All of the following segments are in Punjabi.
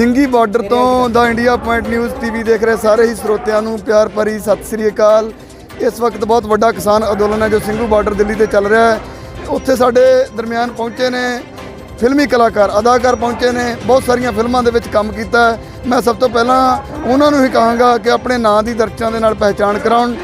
ਸਿੰਘੀ ਬਾਰਡਰ ਤੋਂ ਦਾ ਇੰਡੀਆ ਪੁਆਇੰਟ ਨਿਊਜ਼ ਟੀਵੀ ਦੇਖ ਰਹੇ ਸਾਰੇ ਹੀ ਸਰੋਤਿਆਂ ਨੂੰ ਪਿਆਰ ਭਰੀ ਸਤਿ ਸ੍ਰੀ ਅਕਾਲ। ਇਸ ਵਕਤ ਬਹੁਤ ਵੱਡਾ ਕਿਸਾਨ ਅੰਦੋਲਨ ਹੈ ਜੋ ਸਿੰਘੂ ਬਾਰਡਰ ਦਿੱਲੀ ਤੇ ਚੱਲ ਰਿਹਾ ਹੈ। ਉੱਥੇ ਸਾਡੇ ਦਰਮਿਆਨ ਪਹੁੰਚੇ ਨੇ ਫਿਲਮੀ ਕਲਾਕਾਰ, ਅਦਾਕਾਰ ਪਹੁੰਚੇ ਨੇ, ਬਹੁਤ ਸਾਰੀਆਂ ਫਿਲਮਾਂ ਦੇ ਵਿੱਚ ਕੰਮ ਕੀਤਾ ਮੈਂ ਸਭ ਤੋਂ ਪਹਿਲਾਂ ਉਹਨਾਂ ਨੂੰ ਹੀ ਕਹਾਂਗਾ ਕਿ ਆਪਣੇ ਨਾਂ ਦੀ ਦਰਸ਼ਕਾਂ ਦੇ ਨਾਲ ਪਹਿਚਾਣ ਕਰਾਉਣ।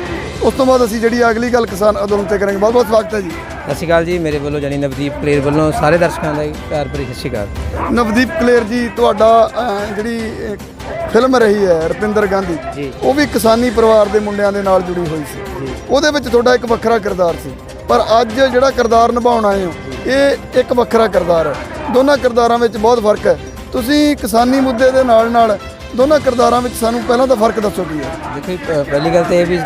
ਉਸ ਤੋਂ ਬਾਅਦ ਅਸੀਂ ਜਿਹੜੀ ਅਗਲੀ ਗੱਲ ਕਿਸਾਨ ਅੰਦੋਲਨ ਤੇ ਕਰਾਂਗੇ। ਬਹੁਤ ਬਹੁਤ ਸਵਾਗਤ ਹੈ ਜੀ। ਸਤਿ ਸ਼੍ਰੀ ਅਕਾਲ ਜੀ ਮੇਰੇ ਵੱਲੋਂ ਜਾਨੀ ਨਵਦੀਪ ਕਲੇਰ ਵੱਲੋਂ ਸਾਰੇ ਦਰਸ਼ਕਾਂ ਦਾ ਪਿਆਰ ਭਰੀ ਸਤਿ ਸ਼੍ਰੀ ਅਕਾਲ। ਨਵਦੀਪ ਕਲੇਰ ਜੀ ਤੁਹਾਡਾ ਅਹ, ਜਿਹੜੀ ਅਹ, ਫਿਲਮ ਰਹੀ ਹੈ ਰੁਪਿੰਦਰ ਗਾਂਧੀ ਜੀ। ਉਹ ਵੀ ਕਿਸਾਨੀ ਪਰਿਵਾਰ ਦੇ ਮੁੰਡਿਆਂ ਦੇ ਨਾਲ ਜੁੜੀ ਹੋਈ ਸੀ। ਉਹਦੇ ਵਿੱਚ ਤੁਹਾਡਾ ਇੱਕ ਵੱਖਰਾ ਕਿਰਦਾਰ ਸੀ। ਪਰ ਅੱਜ ਜਿਹੜਾ ਕਿਰਦਾਰ ਨਿਭਾਉਣ ਆਏ ਹੋ ਇਹ ਇੱਕ ਵੱਖਰਾ ਕਿਰਦਾਰ ਹੈ। ਦੋਨਾਂ ਕਿਰਦਾਰਾਂ ਵਿੱਚ ਬਹੁਤ ਫ਼ਰਕ ਹੈ। ਤੁਸੀਂ ਕਿਸਾਨੀ ਮੁੱਦੇ ਦੇ ਨਾਲ ਨਾਲ ਦੋਨਾਂ ਕਿਰਦਾਰਾਂ ਵਿੱਚ ਸਾਨੂੰ ਪਹਿਲਾਂ ਤਾਂ ਫ਼ਰਕ ਦੱਸੋ ਕੀ ਹੈ? ਦੇਖੋ ਜੀ, ਪ- ਪਹਿਲੀ ਗੱਲ ਤਾਂ ਇਹ ਵੀ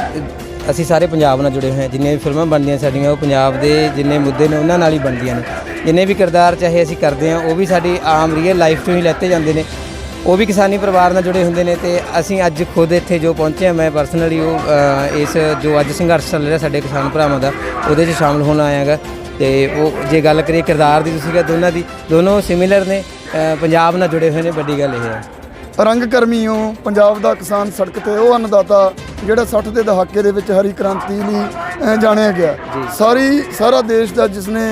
ਅਸੀਂ ਸਾਰੇ ਪੰਜਾਬ ਨਾਲ ਜੁੜੇ ਹੋਏ ਹਾਂ। ਜਿੰਨੇ ਵੀ ਫਿਲਮਾਂ ਬਣਦੀਆਂ ਸਾਡੀਆਂ, ਉਹ ਪੰਜਾਬ ਦੇ ਜਿੰਨੇ ਮੁੱਦੇ ਨੇ, ਉਹਨਾਂ ਨਾਲ ਹੀ ਬਣਦੀਆਂ ਨੇ। ਜਿੰਨੇ ਵੀ ਕਿਰਦਾਰ ਚਾਹੇ ਅਸੀਂ ਕਰਦੇ ਹਾਂ, ਉਹ ਵੀ ਸਾਡੀ ਆਮ ਰੀਅਲ ਲਾਈਫ ਤੋਂ ਹੀ ਲੈਤੇ ਜਾਂਦੇ ਨੇ। ਉਹ ਵੀ ਕਿਸਾਨੀ ਪਰਿਵਾਰ ਨਾਲ ਜੁੜੇ ਹੁੰਦੇ ਨੇ ਤੇ ਅਸੀਂ ਅੱਜ ਖੁਦ ਇੱਥੇ ਜੋ ਪਹੁੰਚੇ ਹਾਂ, ਮੈਂ ਪਰਸਨਲੀ ਉਹ ਇਸ ਜੋ ਅੱਜ ਸੰਘਰਸ਼ ਚੱਲ ਰਿਹਾ ਸਾਡੇ ਕਿਸਾਨ ਭਰਾਵਾਂ ਦਾ, ਉਹਦੇ 'ਚ ਸ਼ਾਮਲ ਹੋਣਾ ਆਇਆਗਾ ਤੇ ਉਹ ਜੇ ਗੱਲ ਕਰੀਏ ਕਿਰਦਾਰ ਦੀ, ਤੁਸੀਂ ਕਿਹਾ ਦੋਨਾਂ ਦੀ, ਦੋਨੋਂ ਸਿਮਿਲਰ ਨੇ। ਪੰਜਾਬ ਨਾਲ ਜੁੜੇ ਹੋਏ ਨੇ, ਵੱਡੀ ਗੱਲ ਇਹ ਹੈ। ਰੰਗ ਕਰਮੀਓ ਪੰਜਾਬ ਦਾ ਕਿਸਾਨ ਸੜਕ ਤੇ ਉਹ ਅੰਨਦਾਤਾ ਜਿਹੜਾ 60 ਦੇ ਦਹਾਕੇ ਦੇ ਵਿੱਚ ਹਰੀ ਕ੍ਰਾਂਤੀ ਲਈ ਜਾਣਿਆ ਗਿਆ। ਸਾਰੀ ਸਾਰਾ ਦੇਸ਼ ਦਾ ਜਿਸਨੇ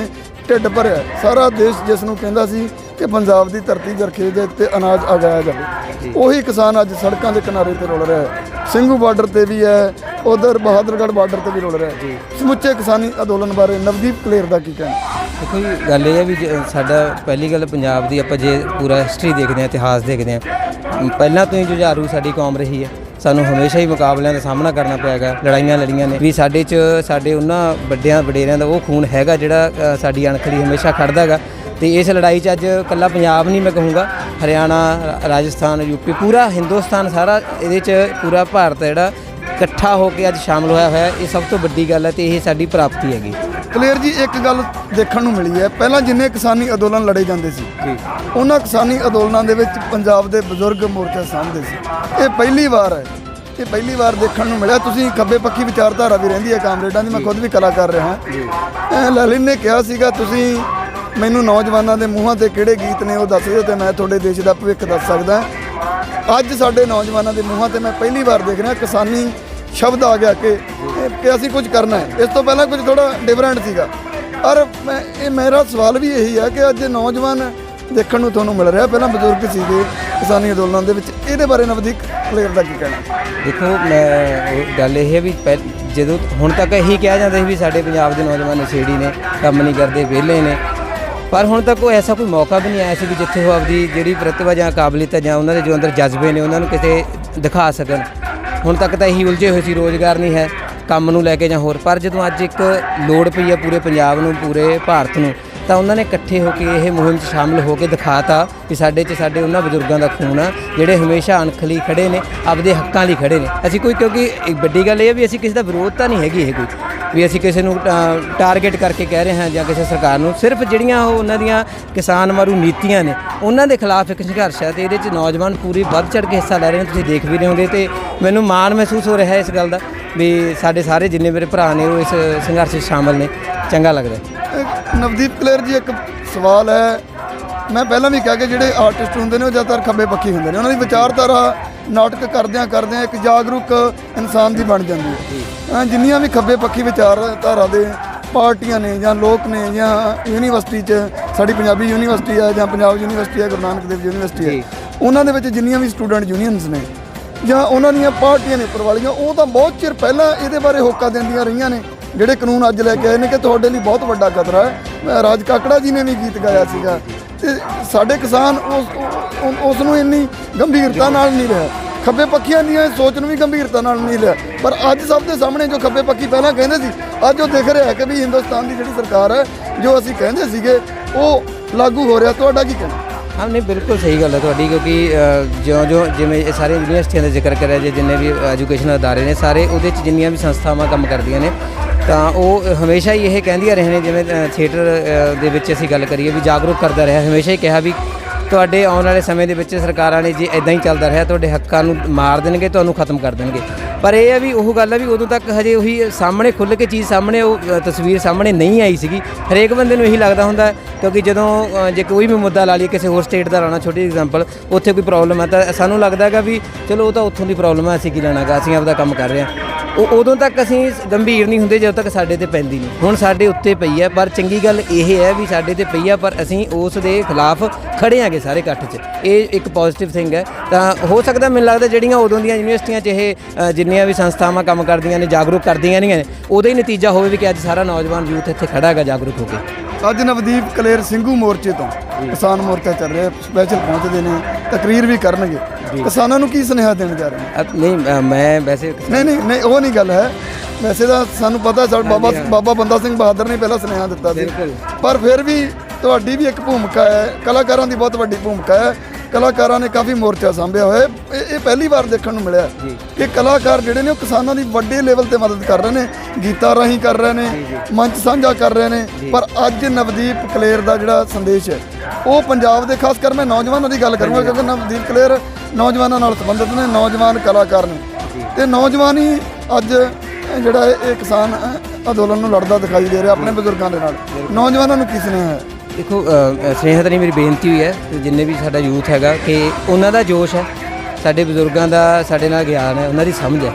ਢਿੱਡ ਭਰਿਆ ਸਾਰਾ ਦੇਸ਼ ਜਿਸ ਨੂੰ ਕਹਿੰਦਾ ਸੀ ਕਿ ਪੰਜਾਬ ਦੀ ਧਰਤੀ ਜਰਖੇ ਦੇ ਉੱਤੇ ਅਨਾਜ ਉਗਾਇਆ ਜਾਵੇ। ਉਹੀ ਕਿਸਾਨ ਅੱਜ ਸੜਕਾਂ ਦੇ ਕਿਨਾਰੇ ਤੇ ਰੁਲ ਰਿਹਾ ਹੈ। ਸਿੰਘੂ ਬਾਰਡਰ ਤੇ ਵੀ ਹੈ ਉਧਰ ਬਹਾਦਰਗੜ੍ਹ ਬਾਰਡਰ ਤੇ ਵੀ ਰੁਲ ਰਿਹਾ ਹੈ। ਸਮੁੱਚੇ ਕਿਸਾਨੀ ਅੰਦੋਲਨ ਬਾਰੇ ਨਵਦੀਪ ਕਲੇਰ ਦਾ ਕੀ ਕਹਿਣਾ? ਦੇਖੋ ਜੀ ਗੱਲ ਇਹ ਹੈ ਵੀ ਸਾਡਾ ਪਹਿਲੀ ਗੱਲ ਪੰਜਾਬ ਦੀ ਆਪਾਂ ਜੇ ਪੂਰਾ ਹਿਸਟਰੀ ਦੇਖਦੇ ਹਾਂ ਇਤਿਹਾਸ ਦੇਖਦੇ ਹਾਂ ਪਹਿਲਾਂ ਤੋਂ ਹੀ ਜੁਝਾਰੂ ਸਾਡੀ ਕੌਮ ਰਹੀ ਹੈ, ਸਾਨੂੰ ਹਮੇਸ਼ਾ ਹੀ ਮੁਕਾਬਲਿਆਂ ਦਾ ਸਾਹਮਣਾ ਕਰਨਾ ਪਿਆਗਾ ਲੜਾਈਆਂ ਲੜੀਆਂ ਨੇ। ਵੀ ਸਾਡੇ 'ਚ, ਸਾਡੇ ਉਹਨਾਂ ਵੱਡਿਆਂ ਵਡੇਰਿਆਂ ਦਾ ਉਹ ਖੂਨ ਹੈਗਾ ਜਿਹੜਾ ਸਾਡੀ ਅਣਖ ਲਈ ਹਮੇਸ਼ਾ ਖੜਦਾ ਹੈਗਾ। ਤੇ ਇਸ ਲੜਾਈ 'ਚ ਅੱਜ ਕੱਲਾ ਪੰਜਾਬ ਨਹੀਂ ਮੈਂ ਕਹੂੰਗਾ, ਹਰਿਆਣਾ ਰਾ- ਰਾਜਸਥਾਨ ਯੂਪੀ ਪੂਰਾ ਹਿੰਦੁਸਤਾਨ ਸਾਰਾ ਇਹਦੇ 'ਚ, ਪੂਰਾ ਭਾਰਤ ਜਿਹੜਾ ਇਕੱਠਾ ਹੋ ਕੇ ਅੱਜ ਸ਼ਾਮਲ ਹੋਇਆ ਹੋਇਆ, ਇਹ ਸਭ ਤੋਂ ਵੱਡੀ ਗੱਲ ਹੈ ਤੇ ਇਹ ਸਾਡੀ ਪ੍ਰਾਪਤੀ ਹੈਗੀ। ਕਲੇਰ ਜੀ ਇੱਕ ਗੱਲ ਦੇਖਣ ਨੂੰ ਮਿਲੀ ਹੈ। ਪਹਿਲਾਂ ਜਿੰਨੇ ਕਿਸਾਨੀ ਅੰਦੋਲਨ ਲੜੇ ਜਾਂਦੇ ਸੀ ਉਹਨਾਂ ਕਿਸਾਨੀ ਅੰਦੋਲਨਾਂ ਦੇ ਵਿੱਚ ਪੰਜਾਬ ਦੇ ਬਜ਼ੁਰਗ ਮੋਰਚਾ ਸਾਹਮਣੇ ਸੀ। ਇਹ ਪਹਿਲੀ ਵਾਰ ਹੈ। ਇਹ ਪਹਿਲੀ ਵਾਰ ਦੇਖਣ ਨੂੰ ਮਿਲਿਆ। ਤੁਸੀਂ ਖੱਬੇ ਪੱਖੀ ਵਿਚਾਰਧਾਰਾ ਵੀ ਰਹਿੰਦੀ ਹੈ ਕਾਮਰੇਡਾਂ ਦੀ ਮੈਂ ਖੁਦ ਵੀ ਕਲਾਕਾਰ ਰਿਹਾ। ਹਾਂ ਲਲਿਨ ਨੇ ਕਿਹਾ ਸੀਗਾ ਤੁਸੀਂ ਮੈਨੂੰ ਨੌਜਵਾਨਾਂ ਦੇ ਮੂੰਹਾਂ ਤੇ ਕਿਹੜੇ ਗੀਤ ਨੇ ਉਹ ਦੱਸ ਦਿਓ ਤੇ ਮੈਂ ਤੁਹਾਡੇ ਦੇਸ਼ ਦਾ ਭਵਿੱਖ ਦੱਸ ਸਕਦਾ। ਅੱਜ ਸਾਡੇ ਨੌਜਵਾਨਾਂ ਦੇ ਮੂੰਹਾਂ ਤੇ ਮੈਂ ਪਹਿਲੀ ਵਾਰ ਦੇਖ ਰਿਹਾ ਕਿਸਾਨੀ ਸ਼ਬਦ ਆ ਗਿਆ ਕਿ ਕਿ ਅਸੀਂ ਕੁਝ ਕਰਨਾ ਹੈ। ਇਸ ਤੋਂ ਪਹਿਲਾਂ ਕੁਝ ਥੋੜਾ ਡਿਫਰੈਂਟ ਸੀਗਾ। ਔਰ ਮੈਂ, ਇਹ ਮੇਰਾ ਸਵਾਲ ਵੀ ਇਹੀ ਹੈ ਕਿ ਅੱਜ ਨੌਜਵਾਨ ਦੇਖਣ ਨੂੰ ਤੁਹਾਨੂੰ ਮਿਲ ਰਿਹਾ। ਪਹਿਲਾਂ ਬਜ਼ੁਰਗ ਸੀਗੇ ਕਿਸਾਨੀ ਅੰਦੋਲਨਾਂ ਦੇ ਵਿੱਚ। ਇਹਦੇ ਬਾਰੇ ਨਵਦੀਪ ਕਲੇਰ ਦਾ ਕੀ ਕਹਿਣਾ? ਦੇਖੋ, ਮੈਂ ਗੱਲ ਇਹ ਹੈ ਵੀ ਪਹਿ- ਜਦੋਂ ਹੁਣ ਤੱਕ ਇਹੀ ਕਿਹਾ ਜਾਂਦਾ ਸੀ ਵੀ ਸਾਡੇ ਪੰਜਾਬ ਦੇ ਨੌਜਵਾਨ ਨਸ਼ੇੜੀ ਨੇ, ਕੰਮ ਨਹੀਂ ਕਰਦੇ, ਵਿਹਲੇ ਨੇ। ਪਰ ਹੁਣ ਤੱਕ ਕੋਈ ਐਸਾ ਕੋਈ ਮੌਕਾ ਵੀ ਨਹੀਂ ਆਇਆ ਸੀ ਵੀ ਜਿੱਥੇ ਉਹ ਆਪਦੀ ਜਿਹੜੀ ਪ੍ਰਤਿਭਾ ਜਾਂ ਕਾਬਲੀਅਤ ਹੈ ਜਾਂ ਉਹਨਾਂ ਦੇ ਜੋ ਅੰਦਰ ਜਜ਼ਬੇ ਨੇ, ਉਹਨਾਂ ਨੂੰ ਕਿਤੇ ਦਿਖਾ ਸਕਣ। ਹੁਣ ਤੱਕ ਤਾਂ ਇਹੀ ਉਲਝੇ ਹੋਏ ਸੀ, ਰੋਜ਼ਗਾਰ ਨਹੀਂ ਹੈ, ਕੰਮ ਨੂੰ ਲੈ ਕੇ ਜਾਂ ਹੋਰ। ਪਰ ਜਦੋਂ ਅੱਜ ਇੱਕ ਲੋੜ ਪਈ ਹੈ ਪੂਰੇ ਪੰਜਾਬ ਨੂੰ, ਪੂਰੇ ਭਾਰਤ ਨੂੰ ਤਾਂ ਉਹਨਾਂ ਨੇ ਇਕੱਠੇ ਹੋ ਕੇ ਇਹ ਮੁਹਿੰਮ 'ਚ ਸ਼ਾਮਲ ਹੋ ਕੇ ਦਿਖਾਤਾ ਕਿ ਸਾਡੇ 'ਚ ਸਾਡੇ ਉਹਨਾਂ ਬਜ਼ੁਰਗਾਂ ਦਾ ਖੂਨ ਆ, ਜਿਹੜੇ ਹਮੇਸ਼ਾ ਅਣਖ ਲਈ ਖੜੇ ਨੇ, ਆਪਦੇ ਹੱਕਾਂ ਲਈ ਖੜੇ ਨੇ। ਅਸੀਂ ਕੋਈ ਕਿਉਂਕਿ ਇੱਕ ਵੱਡੀ ਗੱਲ ਇਹ ਹੈ ਵੀ ਅਸੀਂ ਕਿਸੇ ਦਾ ਵਿਰੋਧ ਤਾਂ ਨਹੀਂ ਹੈਗੀ ਇਹ ਕੋਈ। ਵੀ ਅਸੀਂ ਕਿਸੇ ਨੂੰ ਟਾਰਗੇਟ ਕਰਕੇ ਕਹਿ ਰਹੇ ਹਾਂ ਜਾਂ ਕਿਸੇ ਸਰਕਾਰ ਨੂੰ, ਸਿਰਫ ਜਿਹੜੀਆਂ ਉਹ ਉਹਨਾਂ ਦੀਆਂ ਕਿਸਾਨ ਮਾਰੂ ਨੀਤੀਆਂ ਨੇ, ਉਹਨਾਂ ਦੇ ਖਿਲਾਫ ਇੱਕ ਸੰਘਰਸ਼ ਹੈ ਤੇ ਇਹਦੇ 'ਚ ਨੌਜਵਾਨ ਪੂਰੀ ਵੱਧ ਚੜ ਕੇ ਹਿੱਸਾ ਲੈ ਰਹੇ ਨੇ, ਤੁਸੀਂ ਦੇਖ ਵੀ ਰਹੇ ਹੋਗੇ ਤੇ ਮੈਨੂੰ ਮਾਣ ਮਹਿਸੂਸ ਹੋ ਰਿਹਾ ਇਸ ਗੱਲ ਦਾ ਵੀ ਸਾਡੇ ਸਾਰੇ ਜਿੰਨੇ ਮੇਰੇ ਭਰਾ ਨੇ ਉਹ ਇਸ ਸੰਘਰਸ਼ 'ਚ ਸ਼ਾਮਲ ਨੇ। ਚੰਗਾ ਲੱਗਦਾ ਨਵਦੀਪ ਕਲੇਰ ਜੀ ਇੱਕ ਸਵਾਲ ਹੈ। ਮੈਂ ਪਹਿਲਾਂ ਵੀ ਕਿਹਾ ਕਿ ਜਿਹੜੇ ਆਰਟਿਸਟ ਹੁੰਦੇ ਨੇ ਉਹ ਜ਼ਿਆਦਾਤਰ ਖੱਬੇ ਪੱਖੀ ਹੁੰਦੇ ਨੇ। ਉਹਨਾਂ ਦੀ ਵਿਚਾਰਧਾਰਾ ਨਾਟਕ ਕਰਦਿਆਂ ਕਰਦਿਆਂ ਇੱਕ ਜਾਗਰੂਕ ਇਨਸਾਨ ਦੀ ਬਣ ਜਾਂਦੀ ਹੈ। ਅਹ ਜਿੰਨੀਆਂ ਵੀ ਖੱਬੇ ਪੱਖੀ ਵਿਚਾਰਧਾਰਾ ਦੇ ਪਾਰਟੀਆਂ ਨੇ ਜਾਂ ਲੋਕ ਨੇ ਜਾਂ ਯੂਨੀਵਰਸਿਟੀ 'ਚ ਸਾਡੀ ਪੰਜਾਬੀ ਯੂਨੀਵਰਸਿਟੀ ਹੈ ਜਾਂ ਪੰਜਾਬ ਯੂਨੀਵਰਸਿਟੀ ਹੈ ਗੁਰੂ ਨਾਨਕ ਦੇਵ ਯੂਨੀਵਰਸਿਟੀ। ਹੈ ਉਹਨਾਂ ਦੇ ਵਿੱਚ ਜਿੰਨੀਆਂ ਵੀ ਸਟੂਡੈਂਟ ਯੂਨੀਅਨਸ ਨੇ ਜਾਂ ਉਹਨਾਂ ਦੀਆਂ ਪਾਰਟੀਆਂ ਨੇ ਉੱਪਰ ਵਾਲੀਆਂ ਉਹ ਤਾਂ ਬਹੁਤ ਚਿਰ ਪਹਿਲਾਂ ਇਹਦੇ ਬਾਰੇ ਹੋਕਾ ਦਿੰਦੀਆਂ ਰਹੀਆਂ ਨੇ। ਜਿਹੜੇ ਕਾਨੂੰਨ ਅੱਜ ਲੈ ਕੇ ਆਏ ਨੇ ਕਿ ਤੁਹਾਡੇ ਲਈ ਬਹੁਤ ਵੱਡਾ ਖਤਰਾ ਹੈ। ਰਾਜ ਕਾਕੜਾ ਜੀ ਨੇ ਵੀ ਗੀਤ ਗਾਇਆ ਸੀਗਾ ਤੇ ਸਾਡੇ ਕਿਸਾਨ ਉਸ ਉਸ ਨੂੰ ਇੰਨੀ ਗੰਭੀਰਤਾ ਨਾਲ ਨਹੀਂ ਰਿਹਾ। ਖੱਬੇ ਪੱਖੀਆਂ ਦੀਆਂ ਸੋਚ ਨੂੰ ਵੀ ਗੰਭੀਰਤਾ ਨਾਲ ਨਹੀਂ ਲਿਆ ਪਰ ਅੱਜ ਸਭ ਦੇ ਸਾਹਮਣੇ ਜੋ ਖੱਬੇ ਪੱਖੀ ਪਹਿਲਾਂ ਕਹਿੰਦੇ ਸੀ, ਅੱਜ ਉਹ ਦਿਖ ਰਿਹਾ ਹੈ ਕਿ ਵੀ ਹਿੰਦੁਸਤਾਨ ਦੀ ਜਿਹੜੀ ਸਰਕਾਰ ਹੈ, ਜੋ ਅਸੀਂ ਕਹਿੰਦੇ ਸੀਗੇ, ਉਹ ਲਾਗੂ ਹੋ ਰਿਹਾ। ਤੁਹਾਡਾ ਕੀ ਕਹਿਣਾ? ਹਾਂ, ਨਹੀਂ, ਬਿਲਕੁਲ ਸਹੀ ਗੱਲ ਹੈ ਤੁਹਾਡੀ, ਕਿਉਂਕਿ ਜਿਉਂ ਜਿਉਂ ਜਿਵੇਂ ਇਹ ਸਾਰੇ ਯੂਨੀਵਰਸਿਟੀਆਂ ਦਾ ਜ਼ਿਕਰ ਕਰਿਆ ਜੇ, ਜਿੰਨੇ ਵੀ ਐਜੂਕੇਸ਼ਨ ਅਦਾਰੇ ਨੇ, ਸਾਰੇ ਉਹਦੇ 'ਚ ਜਿੰਨੀਆਂ ਵੀ ਸੰਸਥਾਵਾਂ ਕੰਮ ਕਰਦੀਆਂ ਨੇ ਤਾਂ ਉਹ ਹਮੇਸ਼ਾ ਹੀ ਇਹ ਕਹਿੰਦੀਆਂ ਰਹੇ ਨੇ, ਜਿਵੇਂ ਥੀਏਟਰ ਦੇ ਵਿੱਚ ਅਸੀਂ ਗੱਲ ਕਰੀਏ ਵੀ ਜਾਗਰੂਕ ਕਰਦਾ ਰਿਹਾ, ਹਮੇਸ਼ਾ ਹੀ ਕਿਹਾ ਵੀ ਤੁਹਾਡੇ ਆਉਣ ਵਾਲੇ ਸਮੇਂ ਦੇ ਵਿੱਚ ਸਰਕਾਰਾਂ ਨੇ ਜੇ ਇਦਾਂ ਹੀ ਚੱਲਦਾ ਰਿਹਾ, ਤੁਹਾਡੇ ਹੱਕਾਂ ਨੂੰ ਮਾਰ ਦੇਣਗੇ, ਤੁਹਾਨੂੰ ਖਤਮ ਕਰ ਦੇਣਗੇ। ਪਰ ਇਹ ਹੈ ਵੀ ਉਹ ਗੱਲ ਆ ਵੀ ਉਦੋਂ ਤੱਕ ਹਜੇ ਉਹੀ ਸਾਹਮਣੇ ਖੁੱਲ ਕੇ ਚੀਜ਼ ਸਾਹਮਣੇ ਉਹ ਤਸਵੀਰ ਸਾਹਮਣੇ ਨਹੀਂ ਆਈ ਸੀਗੀ। ਹਰੇਕ ਬੰਦੇ ਨੂੰ ਇਹੀ ਲੱਗਦਾ ਹੁੰਦਾ ਕਿਉਂਕਿ ਜਦੋਂ ਜੇ ਕੋਈ ਵੀ ਮੁੱਦਾ ਲਾ ਲਈਏ ਕਿਸੇ ਹੋਰ ਸਟੇਟ ਦਾ ਲਾਣਾ ਛੋਟੀ ਐਗਜ਼ਾਮਪਲ ਉੱਥੇ ਕੋਈ ਪ੍ਰੋਬਲਮ ਹੈ ਤਾਂ ਸਾਨੂੰ ਲੱਗਦਾ ਹੈਗਾ ਵੀ ਚਲੋ ਉਹ ਤਾਂ ਉੱਥੋਂ ਦੀ ਪ੍ਰੋਬਲਮ ਹੈ ਅਸੀਂ ਕੀ ਲੈਣਾਗਾ ਅਸੀਂ ਆਪਦਾ ਕੰਮ ਕਰ ਰਹੇ ਹਾਂ। ਉਹ ਉਦੋਂ ਤੱਕ ਅਸੀਂ ਗੰਭੀਰ ਨਹੀਂ ਹੁੰਦੇ ਜਦੋਂ ਤੱਕ ਸਾਡੇ ਤੇ ਪੈਂਦੀ ਨਹੀਂ। ਹੁਣ ਸਾਡੇ ਉੱਤੇ ਪਈ ਹੈ ਪਰ ਚੰਗੀ ਗੱਲ ਇਹ ਹੈ ਵੀ ਸਾਡੇ ਤੇ ਪਈ ਹੈ ਪਰ ਅਸੀਂ ਉਸ ਦੇ ਖਿਲਾਫ ਖੜੇ ਆਂਗੇ ਸਾਰੇ ਇਕੱਠ 'ਚ। ਇਹ ਇੱਕ ਪੋਜ਼ਿਟਿਵ ਥਿੰਗ ਹੈ। ਤਾਂ ਹੋ ਸਕਦਾ ਮੈਨੂੰ ਲੱਗਦਾ ਜਿਹੜੀਆਂ ਉਦੋਂ ਦੀਆਂ ਯੂਨੀਵਰਸਿਟੀਆਂ 'ਚ ਇਹ ਅ, ਜਿੰਨੀਆਂ ਵੀ ਸੰਸਥਾਵਾਂ ਕੰਮ ਕਰਦੀਆਂ ਨੇ ਜਾਗਰੂਕ ਕਰਦੀਆਂ ਨੇ ਉਹਦਾ ਹੀ ਨਤੀਜਾ ਹੋਵੇ ਵੀ ਕਿ ਅੱਜ ਸਾਰਾ ਨੌਜਵਾਨ ਯੂਥ ਇੱਥੇ ਖੜਾ ਹੈਗਾ ਜਾਗਰੂਕ ਹੋ ਕੇ। ਅੱਜ ਨਵਦੀਪ ਕਲੇਰ ਸਿੰਘੂ ਮੋਰਚੇ ਤੋਂ ਕਿਸਾਨ ਮੋਰਚਾ ਚੱਲ ਰਿਹਾ ਸਪੈਸ਼ਲ ਪਹੁੰਚਦੇ ਨੇ ਤਕਰੀਰ ਵੀ ਕਰਨਗੇ। ਕਿਸਾਨਾਂ ਨੂੰ ਕੀ ਸੁਨੇਹਾ ਦੇਣ ਜਾ ਰਹੇ ਨਹੀਂ ਮੈਂ ਵੈਸੇ ਨਹੀਂ ਨਹੀਂ ਨਹੀਂ ਉਹ ਨਹੀਂ ਗੱਲ ਹੈ। ਵੈਸੇ ਤਾਂ ਸਾਨੂੰ ਪਤਾ ਸਾ ਬਾਬਾ ਬਾਬਾ ਬੰਦਾ ਸਿੰਘ ਬਹਾਦਰ ਨੇ ਪਹਿਲਾਂ ਸੁਨੇਹਾ ਦਿੱਤਾ ਸੀ। ਪਰ ਫਿਰ ਵੀ ਤੁਹਾਡੀ ਵੀ ਇੱਕ ਭੂਮਿਕਾ ਹੈ ਕਲਾਕਾਰਾਂ ਦੀ ਬਹੁਤ ਵੱਡੀ ਭੂਮਿਕਾ ਹੈ। ਕਲਾਕਾਰਾਂ ਨੇ ਕਾਫੀ ਮੋਰਚਾ ਸੰਭਿਆ ਹੋਇਆ ਹੈ। ਇਹ ਇਹ ਪਹਿਲੀ ਵਾਰ ਦੇਖਣ ਨੂੰ ਮਿਲਿਆ। ਕਿ ਕਲਾਕਾਰ ਜਿਹੜੇ ਨੇ ਉਹ ਕਿਸਾਨਾਂ ਦੀ ਵੱਡੇ ਲੈਵਲ ਤੇ ਮਦਦ ਕਰ ਰਹੇ ਨੇ ਗੀਤਾਂ ਰਾਹੀਂ ਕਰ ਰਹੇ ਨੇ ਮੰਚ ਸਾਂਝਾ ਕਰ ਰਹੇ ਨੇ। ਪਰ ਅੱਜ ਨਵਦੀਪ ਕਲੇਰ ਦਾ ਜਿਹੜਾ ਸੰਦੇਸ਼ ਹੈ ਉਹ ਪੰਜਾਬ ਦੇ ਖਾਸ ਕਰ ਮੈਂ ਨੌਜਵਾਨਾਂ ਦੀ ਗੱਲ ਕਰੂੰਗਾ ਕਿਉਂਕਿ ਨਵਦੀਪ ਕਲੇਰ ਨੌਜਵਾਨਾਂ ਨਾਲ ਸੰਬੰਧਿਤ ਨੇ ਨੌਜਵਾਨ ਕਲਾਕਾਰ ਨੇ। ਤੇ ਨੌਜਵਾਨ ਹੀ ਅੱਜ ਇਹ ਜਿਹੜਾ ਇਹ ਇਹ ਕਿਸਾਨ ਅ, ਅੰਦੋਲਨ ਨੂੰ ਲੜਦਾ ਦਿਖਾਈ ਦੇ ਰਿਹਾ ਆਪਣੇ ਬਜ਼ੁਰਗਾਂ ਦੇ ਨਾਲ। ਨੌਜਵਾਨਾਂ ਨੂੰ ਨੇ ਹੈ? ਦੇਖੋ ਅ, ਸਨੇਹਾ ਤਾਂ ਨਹੀਂ ਮੇਰੀ ਬੇਨਤੀ ਹੋਈ ਹੈ ਜਿੰਨੇ ਵੀ ਸਾਡਾ ਯੂਥ ਹੈਗਾ ਕਿ ਉਹਨਾਂ ਦਾ ਜੋਸ਼ ਹੈ ਸਾਡੇ ਬਜ਼ੁਰਗਾਂ ਦਾ ਸਾਡੇ ਨਾਲ ਗਿਆਨ ਹੈ ਉਹਨਾਂ ਦੀ ਸਮਝ ਹੈ।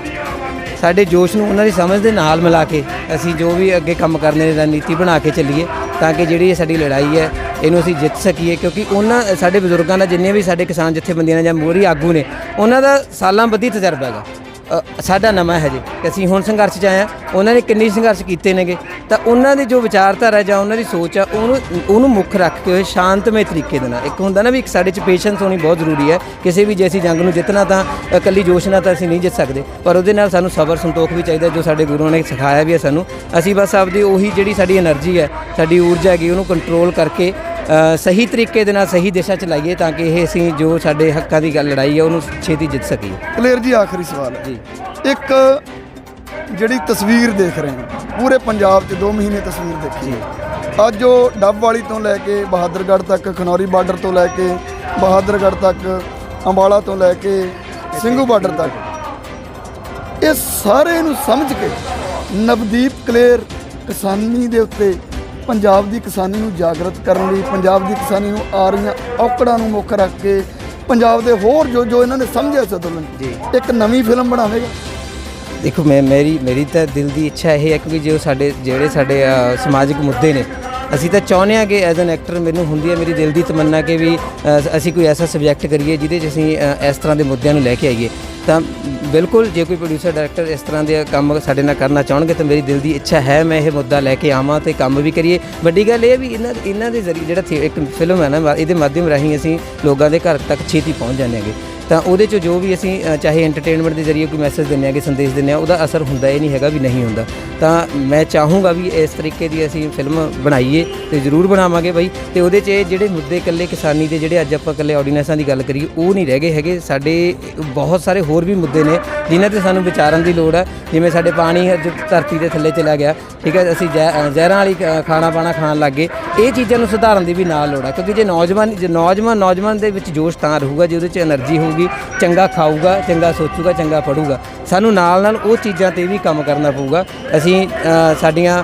ਸਾਡੇ ਜੋਸ਼ ਨੂੰ ਉਹਨਾਂ ਦੀ ਸਮਝ ਦੇ ਨਾਲ ਮਿਲਾ ਕੇ ਅਸੀਂ ਜੋ ਵੀ ਅੱਗੇ ਕੰਮ ਕਰਨੇ ਦੀ ਰਣਨੀਤੀ ਬਣਾ ਕੇ ਚੱਲੀਏ ਤਾਂ ਕਿ ਜਿਹੜੀ ਇਹ ਸਾਡੀ ਲੜਾਈ ਹੈ ਇਹਨੂੰ ਅਸੀਂ ਜਿੱਤ ਸਕੀਏ ਕਿਉਂਕਿ ਉਹਨਾਂ ਸਾਡੇ ਬਜ਼ੁਰਗਾਂ ਦਾ ਜਿੰਨੇ ਵੀ ਸਾਡੇ ਕਿਸਾਨ ਜਥੇਬੰਦੀਆਂ ਨੇ ਜਾਂ ਮੋਹਰੀ ਆਗੂ ਨੇ ਉਹਨਾਂ ਦਾ ਸਾਲਾਂ ਬੱਧੀ ਤਜਰਬਾ ਹੈਗਾ। ਸਾਡਾ ਨਵਾਂ ਹੈ ਜੀ। ਕਿ ਅਸੀਂ ਹੁਣ ਸੰਘਰਸ਼ 'ਚ ਆਏ ਹਾਂ, ਉਹਨਾਂ ਨੇ ਕਿੰਨੀ ਸੰਘਰਸ਼ ਕੀਤੇ ਨੇਗੇ। ਤਾਂ ਉਹਨਾਂ ਦੀ ਜੋ ਵਿਚਾਰਧਾਰਾ ਜਾਂ ਉਹਨਾਂ ਦੀ ਸੋਚ ਆ, ਉਹਨੂੰ ਉਹਨੂੰ ਮੁੱਖ ਰੱਖ ਕੇ ਹੋਏ ਸ਼ਾਂਤਮਈ ਤਰੀਕੇ ਦੇ ਨਾਲ। ਇੱਕ ਹੁੰਦਾ ਨਾ ਵੀ ਇੱਕ ਸਾਡੇ 'ਚ ਪੇਸ਼ੈਂਸ ਹੋਣੀ ਬਹੁਤ ਜ਼ਰੂਰੀ ਹੈ। ਕਿਸੇ ਵੀ ਜੇ ਜੰਗ ਨੂੰ ਜਿੱਤਣਾ ਤਾਂ, ਇਕੱਲੀ ਜੋਸ਼ ਨਾਲ ਤਾਂ ਅਸੀਂ ਨਹੀਂ ਜਿੱਤ ਸਕਦੇ। ਪਰ ਉਹਦੇ ਨਾਲ ਸਾਨੂੰ ਸਬਰ, ਸੰਤੋਖ ਵੀ ਚਾਹੀਦਾ, ਜੋ ਸਾਡੇ ਗੁਰੂਆਂ ਨੇ ਸਿਖਾਇਆ ਵੀ ਹੈ ਸਾਨੂੰ। ਅਸੀਂ ਬਸ ਆਪਦੀ ਉਹੀ ਜਿਹੜੀ ਸਾਡੀ એનર્ਜੀ ਹੈ, ਸਾਡੀ ਊਰਜਾ ਹੈਗੀ, ਉਹਨੂੰ ਕੰਟਰੋਲ ਕਰਕੇ ਸਹੀ ਤਰੀਕੇ ਦੇ ਨਾਲ ਸਹੀ ਦਿਸ਼ਾ ਚ ਲਾਈਏ ਤਾਂ ਕਿ ਇਹ ਅਸੀਂ ਜੋ ਸਾਡੇ ਹੱਕਾਂ ਦੀ ਗੱਲ ਲੜਾਈ ਹੈ ਉਹਨੂੰ ਛੇਤੀ ਜਿੱਤ ਸਕੀਏ। ਕਲੇਰ ਜੀ ਆਖਰੀ ਸਵਾਲ ਹੈ। ਜੀ। ਇੱਕ ਜਿਹੜੀ ਤਸਵੀਰ ਦੇਖ ਰਹੇ ਹਾਂ ਪੂਰੇ ਪੰਜਾਬ 'ਚ 2 ਮਹੀਨੇ ਤਸਵੀਰ ਦੇਖੀ ਹੈ। ਅੱਜ ਉਹ ਡੱਬ ਵਾਲੀ ਤੋਂ ਲੈ ਕੇ ਬਹਾਦਰਗੜ੍ਹ ਤੱਕ ਖਨੌਰੀ ਬਾਰਡਰ ਤੋਂ ਲੈ ਕੇ ਬਹਾਦਰਗੜ੍ਹ ਤੱਕ ਅੰਬਾਲਾ ਤੋਂ ਲੈ ਕੇ ਸਿੰਘੂ ਬਾਰਡਰ ਤੱਕ। ਇਹ ਸਾਰੇ ਨੂੰ ਸਮਝ ਕੇ ਨਵਦੀਪ ਕਲੇਰ ਕਿਸਾਨੀ ਦੇ ਉੱਤੇ ਪੰਜਾਬ ਦੀ ਕਿਸਾਨੀ ਨੂੰ ਜਾਗਰਤ ਕਰਨ ਲਈ ਪੰਜਾਬ ਦੀ ਕਿਸਾਨੀ ਨੂੰ ਆ ਰਹੀਆਂ ਔਕੜਾਂ ਨੂੰ ਮੁੱਖ ਰੱਖ ਕੇ ਪੰਜਾਬ ਦੇ ਹੋਰ ਜੋ ਜੋ ਇਹਨਾਂ ਨੇ ਸਮਝਿਆ ਜੀ। ਇੱਕ ਨਵੀਂ ਫਿਲਮ ਬਣਾਵੇਗਾ ਦੇਖੋ ਮੈਂ ਮੇਰੀ ਮੇਰੀ ਤਾਂ ਦਿਲ ਦੀ ਇੱਛਾ ਇਹ ਹੈ ਕਿ ਜੋ ਸਾਡੇ ਜਿਹੜੇ ਸਾਡੇ ਸਮਾਜਿਕ ਮੁੱਦੇ ਨੇ ਅਸੀਂ ਤਾਂ ਚਾਹੁੰਦੇ ਹਾਂ ਕਿ ਐਜ਼ ਐਨ ਐਕਟਰ ਮੈਨੂੰ ਹੁੰਦੀ ਹੈ ਮੇਰੀ ਦਿਲ ਦੀ ਤਮੰਨਾ ਕਿ ਵੀ ਅ, ਅਸੀਂ ਕੋਈ ਐਸਾ ਸਬਜੈਕਟ ਕਰੀਏ ਜਿਹਦੇ 'ਚ ਅਸੀਂ ਅ, ਇਸ ਤਰ੍ਹਾਂ ਦੇ ਮੁੱਦਿਆਂ ਨੂੰ ਲੈ ਕੇ ਆਈਏ। ਤਾਂ ਬਿਲਕੁਲ ਜੇ ਕੋਈ ਪ੍ਰੋਡਿਊਸਰ ਡਾਇਰੈਕਟਰ ਇਸ ਤਰ੍ਹਾਂ ਦੇ ਕੰਮ ਸਾਡੇ ਨਾਲ ਕਰਨਾ ਚਾਹਣਗੇ ਤਾਂ ਮੇਰੀ ਦਿਲ ਦੀ ਇੱਛਾ ਹੈ ਮੈਂ ਇਹ ਮੁੱਦਾ ਲੈ ਕੇ ਆਵਾਂ ਤੇ ਕੰਮ ਵੀ ਕਰੀਏ। ਵੱਡੀ ਗੱਲ ਇਹ ਹੈ ਵੀ ਇਹਨਾਂ ਇਹਨਾਂ ਦੇ ਜ਼ਰੀਏ ਜਿਹੜਾ ਥੀ- ਇੱਕ ਫਿਲਮ ਹੈ ਨਾ ਇਹਦੇ ਮਾਧਿਅਮ ਰਾਹੀਂ ਅਸੀਂ ਲੋਕਾਂ ਦੇ ਘਰ ਤੱਕ ਛੇਤੀ ਪਹੁੰਚ ਜਾਂਦੇ ਹਾਂਗੇ। ਤਾਂ ਉਹਦੇ 'ਚ ਜੋ ਵੀ ਅਸੀਂ ਅ, ਚਾਹੇ ਐਂਟਰਟੇਨਮੈਂਟ ਦੇ ਜ਼ਰੀਏ ਕੋਈ ਮੈਸੇਜ ਦਿੰਦੇ ਕਿ ਸੰਦੇਸ਼ ਦਿੰਦੇ ਆ ਉਹਦਾ ਅਸਰ ਹੁੰਦਾ ਇਹ ਨਹੀਂ ਹੈਗਾ ਵੀ ਨਹੀਂ ਹੁੰਦਾ। ਤਾਂ ਮੈਂ ਚਾਹੂੰਗਾ ਵੀ ਇਸ ਤਰੀਕੇ ਦੀ ਅਸੀਂ ਫਿਲਮ ਬਣਾਈਏ ਤੇ ਜ਼ਰੂਰ ਬਣਾਵਾਂਗੇ ਬਾਈ। ਤੇ ਉਹਦੇ 'ਚ ਇਹ ਜਿਹੜੇ ਮੁੱਦੇ ਇਕੱਲੇ ਕਿਸਾਨੀ ਦੇ ਜਿਹੜੇ ਅੱਜ ਆਪਾਂ ਇਕੱਲੇ ਆਰਡੀਨੈਂਸਾਂ ਦੀ ਗੱਲ ਕਰੀਏ ਉਹ ਨਹੀਂ ਰਹਿ ਗਏ ਹੈਗੇ। ਸਾਡੇ ਬਹੁਤ ਸਾਰੇ ਹੋਰ ਵੀ ਮੁੱਦੇ ਨੇ ਜਿਨ੍ਹਾਂ ਤੇ ਸਾਨੂੰ ਵਿਚਾਰਨ ਦੀ ਲੋੜ ਹੈ। ਜਿਵੇਂ ਸਾਡੇ ਪਾਣੀ ਅੱਜ ਧਰਤੀ ਦੇ ਥੱਲੇ ਚਲਾ ਗਿਆ ਠੀਕ ਹੈ ਅਸੀਂ ਜ਼ਹਿ- ਅ, ਜ਼ਹਿਰਾਂ ਵਾਲੀ ਖ- ਖਾਣਾ ਪਾਣਾ ਖਾਣ ਲੱਗ ਗਏ। ਇਹ ਚੀਜ਼ਾਂ ਨੂੰ ਸੁਧਾਰਨ ਦੀ ਵੀ ਨਾਲ ਲੋੜ ਹੈ ਕਿਉਂਕਿ ਜੇ ਨੌਜਵਾਨ ਜੇ ਨੌਜਵਾਨ ਨੌਜਵਾਨ ਦੇ ਵਿੱਚ ਜੋਸ਼ ਤਾਂ ਰਹੂਗਾ, ਜੇ ਉਹਦੇ 'ਚ એનર્ਜੀ ਹੋਊਗੀ, ਚੰਗਾ ਖਾਊਗਾ, ਚੰਗਾ ਸੋਚੂਗਾ, ਚੰਗਾ ਪੜੂਗਾ ਸਾਨੂੰ ਨਾਲ ਨਾਲ ਉਹ ਚੀਜ਼ਾਂ ਤੇ ਵੀ ਕੰਮ ਕਰਨਾ ਪਊਗਾ। ਅਸੀਂ ਸਾਡੀਆਂ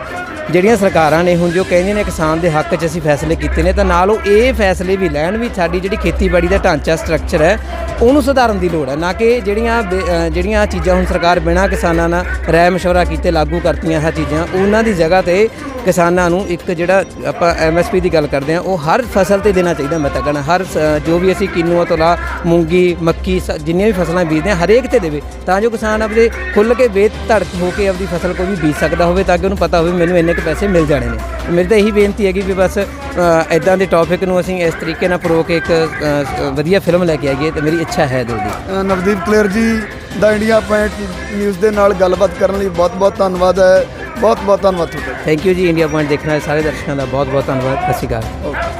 ਜਿਹੜੀਆਂ ਸਰਕਾਰਾਂ ਨੇ ਹੁਣ ਜੋ ਕਹਿੰਦੀਆਂ ਨੇ ਕਿਸਾਨ ਦੇ ਹੱਕ 'ਚ ਅਸੀਂ ਫੈਸਲੇ ਕੀਤੇ ਨੇ, ਤਾਂ ਨਾਲ ਉਹ ਇਹ ਫੈਸਲੇ ਵੀ ਲੈਣ ਵੀ ਸਾਡੀ ਜਿਹੜੀ ਖੇਤੀਬਾੜੀ ਦਾ ਢਾਂਚਾ ਸਟਰਕਚਰ ਹੈ, ਉਹਨੂੰ ਸੁਧਾਰਨ ਦੀ ਲੋੜ ਹੈ, ਨਾ ਕਿ ਜਿਹੜੀਆਂ ਜਿਹੜੀਆਂ ਚੀਜ਼ਾਂ ਹੁਣ ਸਰਕਾਰ ਬਿਨਾਂ ਕਿਸਾਨਾਂ ਨਾਲ ਰਾਏ ਮਸ਼ਵਰਾ ਕੀਤੇ ਲਾਗੂ ਕਰਤੀਆਂ ਹੈ ਚੀਜ਼ਾਂ, ਉਹਨਾਂ ਦੀ ਜਗ੍ਹਾ ਤੇ ਕਿਸਾਨਾਂ ਨੂੰ ਇੱਕ ਜਿਹੜਾ ਆਪਾਂ ਐਮਐਸਪੀ ਦੀ ਗੱਲ ਕਰਦੇ ਹਾਂ, ਉਹ ਹਰ ਫਸਲ ਤੇ ਦੇਣਾ ਚਾਹੀਦਾ ਮੈਂ ਤਾਂ ਕਹਿੰਦਾ ਹਰ ਸ- ਜੋ ਵੀ ਅਸੀਂ ਕਿਨੂਆ ਤੋਂ ਲਾ ਮੂੰਗੀ, ਮੱਕੀ ਸ- ਜਿੰਨੀਆਂ ਵੀ ਫਸਲਾਂ ਬੀਜਦੇ ਹਾਂ, ਹਰੇਕ ਤੇ ਦੇਵੇ। ਤਾਂ ਜੋ ਕਿਸਾਨ ਆਪਦੇ ਖੁੱਲ ਕੇ ਵੇਤ ਧੜਕ ਹੋ ਕੇ ਆਪਦੀ ਫਸਲ ਕੋਈ ਵੀ ਬੀਜ ਸਕਦਾ ਹੋਵੇ, ਤਾਂ ਕਿ ਉਹਨੂੰ ਪਤਾ ਹੋਵੇ ਮੈਨੂੰ ਇੰਨੇ ਕੁ ਪੈਸੇ ਮਿਲ ਜਾਣੇ ਨੇ। ਮੇਰੀ ਤਾਂ ਇਹੀ ਬੇਨਤੀ ਹੈਗੀ ਵੀ ਬਸ ਇਦਾਂ ਦੇ ਟੌਪਿਕ ਨੂੰ ਅਸੀਂ ਇਸ ਤਰੀਕੇ ਨਾਲ ਪਰੋ ਕੇ ਇੱਕ ਵਧੀਆ ਫਿਲਮ ਲੈ ਕੇ ਆਈਏ ਤੇ ਮੇਰੀ ਇੱਛਾ ਹੈ ਦਿਲ ਦੀ। ਨਵਦੀਪ ਕਲੇਰ ਜੀ ਦਾ ਇੰਡੀਆ ਪੁਆਇੰਟ ਨਿਊਜ਼ ਦੇ ਨਾਲ ਗੱਲਬਾਤ ਕਰਨ ਲਈ ਬਹੁਤ ਬਹੁਤ ਧੰਨਵਾਦ ਹੈ। ਬਹੁਤ ਬਹੁਤ ਧੰਨਵਾਦ ਤੁਹਾਡਾ thank you ji India Point ਦੇਖਣ ਵਾਲੇ ਸਾਰੇ ਦਰਸ਼ਕਾਂ ਦਾ ਬਹੁਤ ਬਹੁਤ ਧੰਨਵਾਦ। ਸਤਿ ਸ਼੍ਰੀ ਅਕਾਲ।